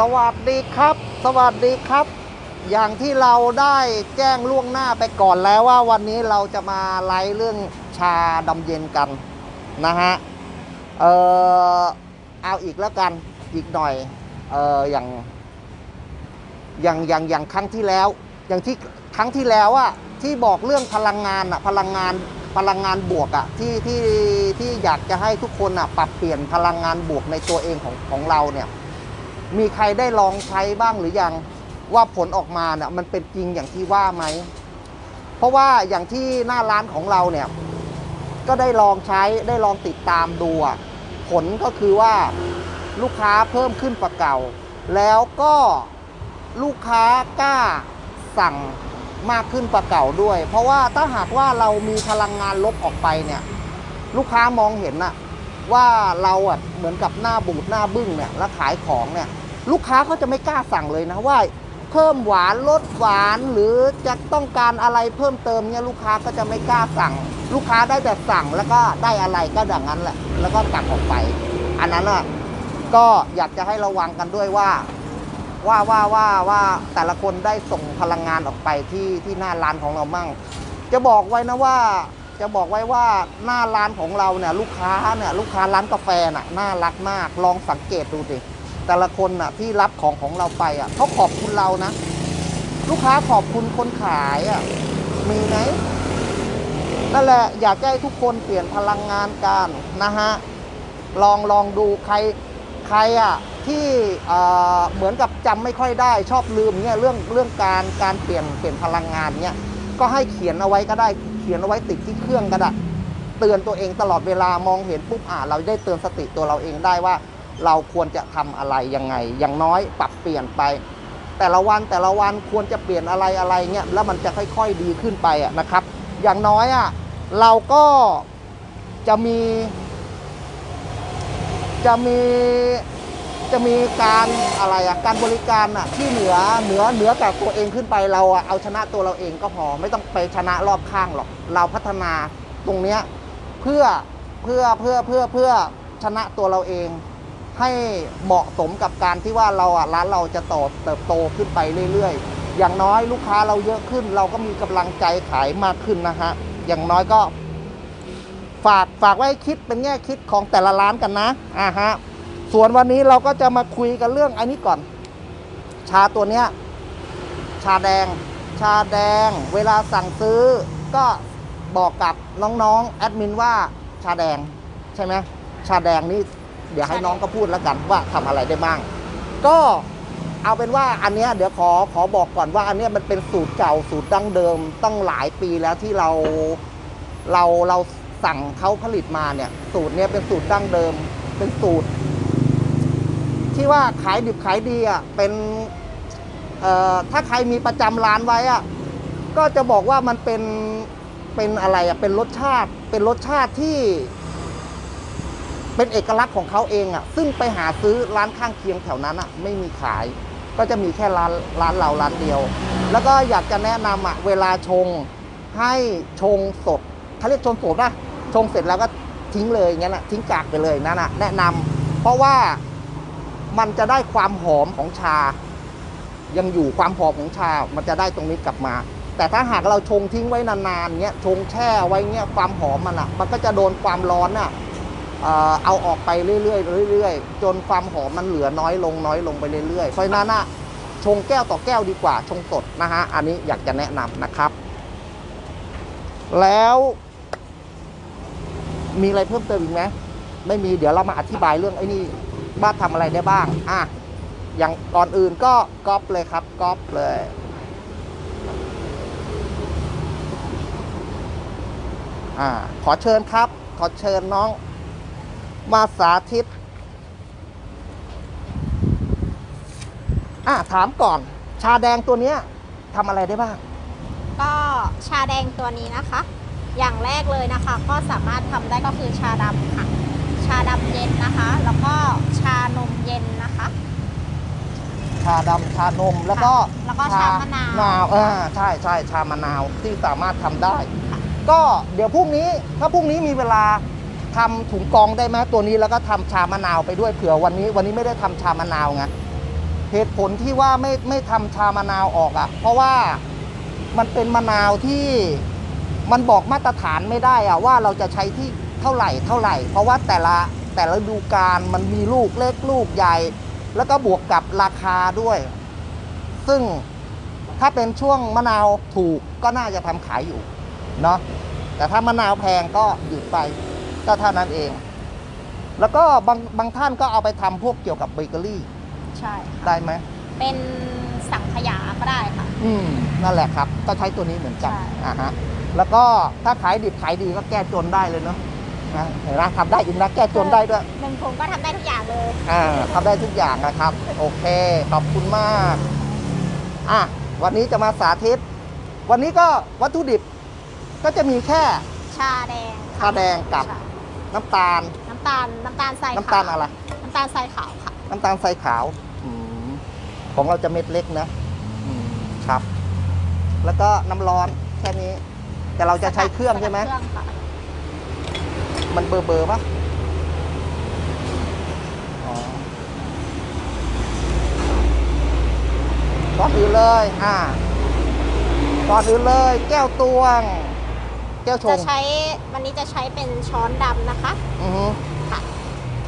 สวัสดีครับ สวัสดีครับ อย่างที่เราได้แจ้งล่วงหน้าไปก่อนแล้วว่าวันนี้เราจะมาไลฟ์เรื่องชาดำเย็นกันนะฮะ เออเอาอีกแล้วกันอีกหน่อย เอออย่างอย่างอย่างอย่างครั้งที่แล้ว อย่างที่ครั้งที่แล้วอะที่บอกเรื่องพลังงานอะพลังงานพลังงานบวกอะที่ที่ที่อยากจะให้ทุกคนอะปรับเปลี่ยนพลังงานบวกในตัวเองของของเราเนี่ย มีใครได้ลองใช้บ้างหรือยังว่าผลออกมาเนี่ยมันเป็นจริงอย่างที่ว่าไหม เพราะว่าอย่างที่หน้าร้านของเราเนี่ย ก็ได้ลองใช้ได้ลองติดตามดูผลก็คือว่าลูกค้าเพิ่มขึ้นกว่าเก่า แล้วก็ลูกค้ากล้าสั่งมากขึ้นกว่าเก่าด้วย เพราะว่าถ้าหากว่าเรามีพลังงานลบออกไปเนี่ย ลูกค้ามองเห็นอะว่าเราอะเหมือนกับหน้าบูดหน้าบึ้งเนี่ยแล้วขายของเนี่ย ลูกค้าเขาจะไม่กล้าสั่งเลยนะว่า เพิ่มหวานลดหวานหรือจะต้องการอะไรเพิ่มเติมเนี่ยลูกค้าก็จะไม่กล้าสั่ง ลูกค้าได้แต่สั่งแล้วก็ได้อะไรก็ดังนั้นแหละ แล้วก็กลับออกไป อันนั้นอะก็อยากจะให้ระวังกันด้วยว่าว่าว่าว่าว่าแต่ละคนได้ส่งพลังงานออกไปที่ที่หน้าร้านของเรามั่ง จะบอกไว้นะว่าจะบอกไว้ว่าหน้าร้านของเราเนี่ยลูกค้าเนี่ยลูกค้าร้านกาแฟน่ะน่ารักมากลองสังเกตดูดิ แต่ละคนน่ะที่รับของของเราไปอะเขาขอบคุณเรานะ ลูกค้าขอบคุณคนขายอะมีไหมนั่นแหละอยากให้ทุกคนเปลี่ยนพลังงานกันนะฮะลองลองดูใครใครอะที่เหมือนกับจำไม่ค่อยได้ชอบลืมเนี่ยเรื่องเรื่องการการเปลี่ยนเปลี่ยนพลังงานเนี่ยก็ให้เขียนเอาไว้ก็ได้เขียนเอาไว้ติดที่เครื่องก็ได้เตือนตัวเองตลอดเวลามองเห็นปุ๊บอ่าเราได้เตือนสติตัวเราเองได้ว่า เราควรจะทำอะไรยังไง อย่างน้อยปรับเปลี่ยนไป แต่ละวันแต่ละวันควรจะเปลี่ยนอะไรอะไรเงี้ยแล้วมันจะค่อยๆดีขึ้นไปะนะครับ อย่างน้อยอะเราก็จะมี จะมีจะมีการอะไรอะการบริการอะที่เหนือเหนือเหนือจากตัวเองขึ้นไปเราอะเอาชนะตัวเราเองก็พอไม่ต้องไปชนะรอบข้างหรอกเราพัฒนาตรงเนี้ยเพื่อเพื่อเพื่อเพื่อเพื่อชนะตัวเราเอง ให้เหมาะสมกับการที่ว่าเราอะร้านเราจะโตเติบโตขึ้นไปเรื่อยๆ อย่างน้อยลูกค้าเราเยอะขึ้น เราก็มีกำลังใจขายมากขึ้นนะฮะอย่างน้อยก็ ฝากฝากไว้คิดเป็นแง่คิดของแต่ละร้านกันนะอ่าฮะส่วนวันนี้เราก็จะมาคุยกันเรื่องอันนี้ก่อน ชาตัวเนี้ยชาแดง ชาแดง เวลาสั่งซื้อ ก็บอกกับน้องๆแอดมินว่าชาแดงใช่ไหมชาแดงนี่ เดี๋ยวให้น้องก็พูดแล้วกันว่าทำอะไรได้บ้าง ก็เอาเป็นว่าอันนี้เดี๋ยวขอขอบอกก่อนว่าอันนี้มันเป็นสูตรเก่าสูตรดั้งเดิมตั้งหลายปีแล้วที่เราเราเราสั่งเขาผลิตมาเนี่ย สูตรเนี้ยเป็นสูตรดั้งเดิม เป็นสูตร ที่ว่าขายดิบขายดีอะเป็นเอ่อถ้าใครมีประจำร้านไว้อะก็จะบอกว่ามันเป็นเป็นอะไรอะเป็นรสชาติ เป็นรสชาติที่ เป็นเอกลักษณ์ของเขาเองอะ ซึ่งไปหาซื้อร้านข้างเคียงแถวนั้นอะไม่มีขาย ก็จะมีแค่ร้านร้านเราร้านเดียว แล้วก็อยากจะแนะนำอะเวลาชงให้ชงสดเขาเรียกชงสดนะชงเสร็จแล้วก็ทิ้งเลยอย่างนั้นอะทิ้งกากไปเลยนั่นอะแนะนำเพราะว่ามันจะได้ความหอมของชา ยังอยู่ความหอมของชา มันจะได้ตรงนี้กลับมา แต่ถ้าหากเราชงทิ้งไว้นานๆเงี้ยชงแช่ไว้เงี้ยความหอมมันอะ มันก็จะโดนความร้อนอะ เอาออกไปเรื่อยๆเรื่อยๆ จนความหอมมันเหลือน้อยลงน้อยลงไปเรื่อยๆเพราะฉะนั้นอะชงแก้วต่อแก้วดีกว่าชงสดนะฮะ อันนี้อยากจะแนะนำนะครับ แล้ว มีอะไรเพิ่มเติมอีกไหมไม่มีเดี๋ยวเรามาอธิบายเรื่องไอ้นี่ว่าทำอะไรได้บ้าง อะ อย่างก่อนอื่นก็ก๊อปเลยครับก๊อปเลยอ่าขอเชิญครับ ขอเชิญน้อง มาสาธิต อะถามก่อน ชาแดงตัวเนี้ยทำอะไรได้บ้าง ก็ชาแดงตัวนี้นะคะ อย่างแรกเลยนะคะ ก็สามารถทำได้ก็คือชาดำค่ะ ชาดำเย็นนะคะ แล้วก็ชานมเย็นนะคะ ชาดำชานมแล้วก็แล้วก็ชามะนาวนาว เออใช่ใช่ชามะนาวที่สามารถทำได้ค่ะก็เดี๋ยวพรุ่งนี้ถ้าพรุ่งนี้มีเวลา ทำถุงกองได้ไหมตัวนี้แล้วก็ทำชามะนาวไปด้วยเผื่อวันนี้ วันนี้ไม่ได้ทำชามะนาวไงเหตุผลที่ว่าไม่ไม่ทำชามะนาวออกอะ่ะ เพราะว่ามันเป็นมะนาวที่มันบอกมาตรฐานไม่ได้อะว่าเราจะใช้ที่เท่าไหร่เท่าไหร่ เพราะว่าแต่ละแต่ละดูกาลมันมีลูกเล็กลูกใหญ่ แล้วก็บวกกับราคาด้วย ซึ่งถ้าเป็นช่วงมะนาวถูกก็น่าจะทำขายอยู่เนาะแต่ถ้ามะนาวแพงก็หยุดไป ก็เท่านั้นเอง แล้วก็บางบางท่านก็เอาไปทำพวกเกี่ยวกับเบเกอรี่ใช่ค่ะได้ไหม เป็นสังขยาก็ได้ค่ะ อืม นั่นแหละครับ ก็ใช้ตัวนี้เหมือนกัน ใช่ อ่าฮะ แล้วก็ถ้าขายดิบขายดีก็แก้จนได้เลยเนาะนะเห็นไหมทำได้อีกนะแก้จนได้ด้วย หนึ่งถุงก็ทำได้ทุกอย่างเลย อ่าทำได้ทุกอย่างนะครับ โอเค ขอบคุณมาก อะ วันนี้จะมาสาธิต วันนี้ก็วัตถุดิบก็จะมีแค่ ชาแดงค่ะชาแดงกับ ใช่ น้ำตาล น้ำตาลน้ำตาลทรายน้ำตาลอะไร น้ำตาลทรายขาวค่ะ น้ำตาลทรายขาวอืมของเราจะเม็ดเล็กนะอืมครับ แล้วก็น้ำร้อนแค่นี้ แต่เราจะใช้เครื่องใช่ไหม เครื่องค่ะมันเบอร์เบอร์ปะอ๋อก่อนอื่นเลย อ่าก่อนอื่นเลย แก้วตวง แก้วชจะงใช้วันนี้จะใช้เป็นช้อนดำนะคะอือฮึ ค่ะ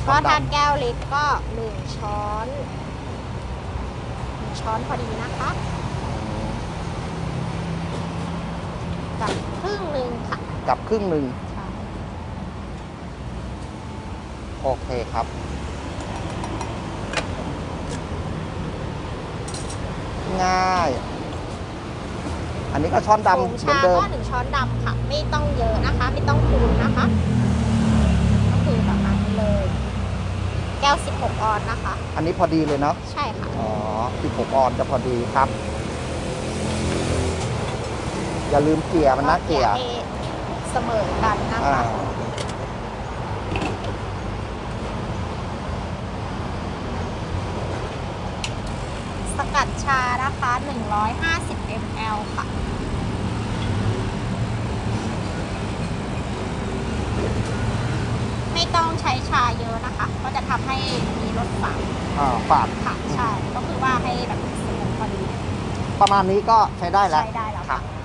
ช้ก็อนดำถ้าแก้วเล็กก็หนึ่งช้อนหนึ่งช้อนพอดีนะคะกับครึ่งหนึ่งค่ะกับครึ่งหนึ่งใช่โอเคครับ ง่ายอั นนี้ก็ช้อนดำผเหงมือนชาเดิม ก็หนึ่งช้อนดำค่ะ ไม่ต้องเยอะนะคะ ไม่ต้องคูณนะคะ ก็คือประมาณนี้เลย แก้ว 16 ออนนะคะ อันนี้พอดีเลยเนาะ ใช่ค่ะ อ๋อ16ออนจะพอดีครับ อย่าลืมเกลี่ยมันนะเกลี่ยให้เสมอกันนะอ่า คะ สกัดชานะคะ 150 ml ค่ะไม่ต้องใช้ชาเยอะนะคะ ก็จะทำให้มีรสฝาดอ่าฝาดค่ะใช่ก็คือว่าให้แบบสมูทพอดีประมาณนี้ก็ใช้ได้แล้ว ใช้ได้แล้วครัค่ะ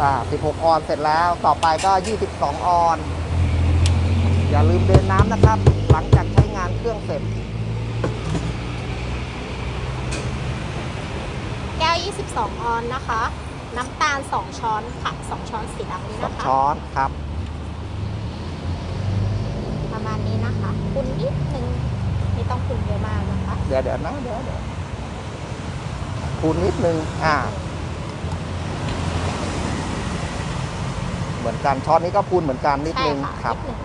อ่า16 ออนเสร็จแล้วต่อไปก็ 22 ออน อย่าลืมเดินน้ำนะครับ หลังจากใช้งานเครื่องเสร็จ แก้ว 22 ออนนะคะ น้ำตาล 2 ช้อนค่ะ 2 ช้อนสีดำนี้สองนะคะช้อนครับ ประมาณนี้นะคะคุณนิดนึงไม่ต้องคุณเยอะมากนะคะ เดี๋ยวเดี๋ยวนะเดี๋ยวเดี๋ยวคูณนิดนึงอ่า เหมือนกันช้อนนี้ก็คูณเหมือนกันนิดใช่นึงค่ะครับ นิดนึง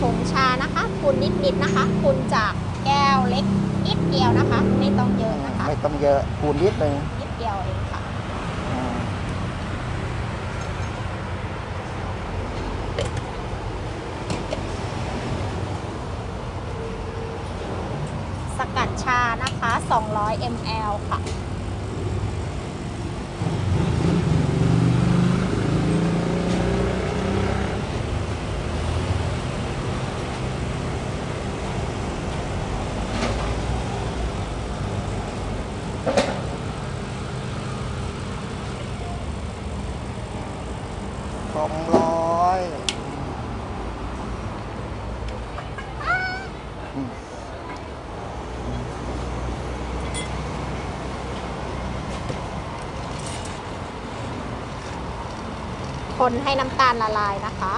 ผงชานะคะคุณนิดนิดๆนะคะคุณจากแก้วเล็กนิดเดียวนะคะ ไม่ต้องเยอะนะคะ ไม่ต้องเยอะคูณนิดนึงนิดเดียวเองค่ะ อืม สกัดชานะคะ 200 ml ค่ะ สองร้อยอืม คนให้น้ำตาลละลายนะคะ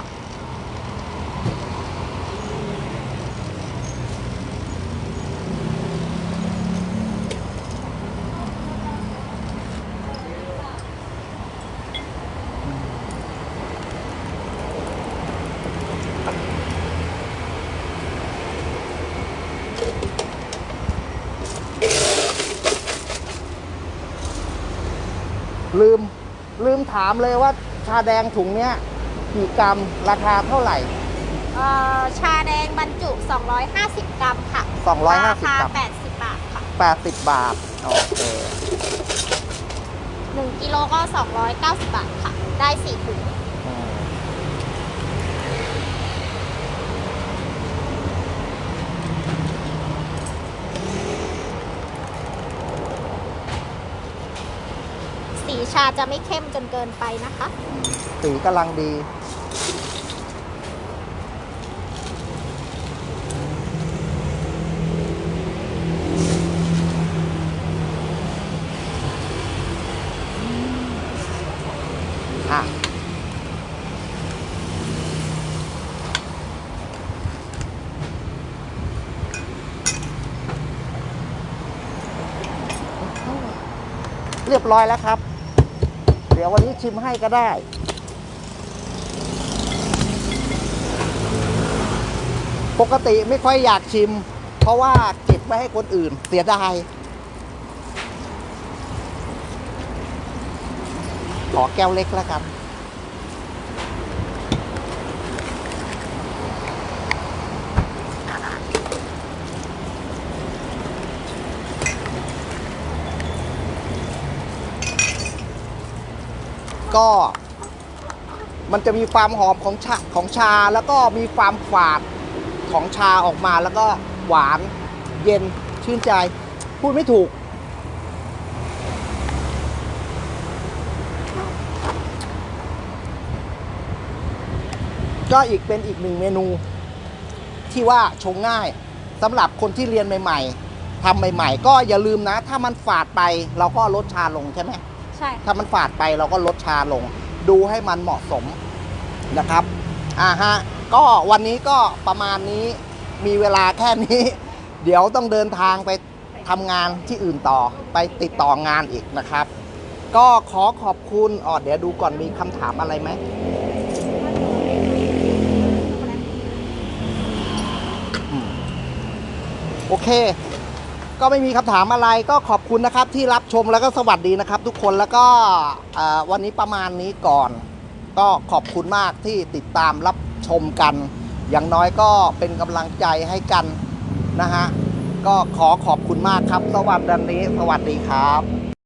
ลืม ลืมถามเลยว่า ชาแดงถุงเนี้ยกี่กรัมราคาเท่าไหร่ เอ่อชาแดงบรรจุ 250 กรัมค่ะ250ราคากรัม 80 บาทค่ะ 80 บาท โอเค 1กิโลก็ 290 บาทค่ะ ได้4ถุงอืมสีชาจะไม่เข้มจนเกินไปนะคะ สีกำลังดี อะเรียบร้อยแล้วครับ ดี๋ยววันนี้ชิมให้ก็ได้ ปกติไม่ค่อยอยากชิม เพราะว่าเก็บไว้ให้คนอื่น เสียดาย ขอแก้วเล็กแล้วกัน ก็มันจะมีความหอมของชาของชาแล้วก็มีความฝาดของชาออกมาแล้วก็หวานเย็นชื่นใจ พูดไม่ถูก ก็อีกเป็นอีกหนึ่งเมนู ที่ว่าชงง่ายสำหรับคนที่เรียนใหม่ ๆทำใหม่ ๆ ก็อย่าลืมนะ ถ้ามันฝาดไปเราก็ลดชาลงใช่ไหม ใช่ค่ะถ้ามันฝาดไปเราก็ลดชาลง ดูให้มันเหมาะสมนะครับอ่าฮะก็วันนี้ก็ประมาณนี้มีเวลาแค่นี้ เดี๋ยวต้องเดินทางไปทำงานที่อื่นต่อไปติดต่องานอีกนะครับ ก็ขอขอบคุณอ๋อเดี๋ยวดูก่อนมีคำถามอะไรไหมอืมโอเค ก็ไม่มีคำถามอะไรก็ขอบคุณนะครับที่รับชมแล้วก็สวัสดีนะครับ ทุกคนแล้วก็วันนี้ประมาณนี้ก่อน ก็ขอบคุณมากที่ติดตามรับชมกัน อย่างน้อยก็เป็นกำลังใจให้กันนะฮะก็ขอขอบคุณมากครับ สวัสดีนี้ สวัสดีครับ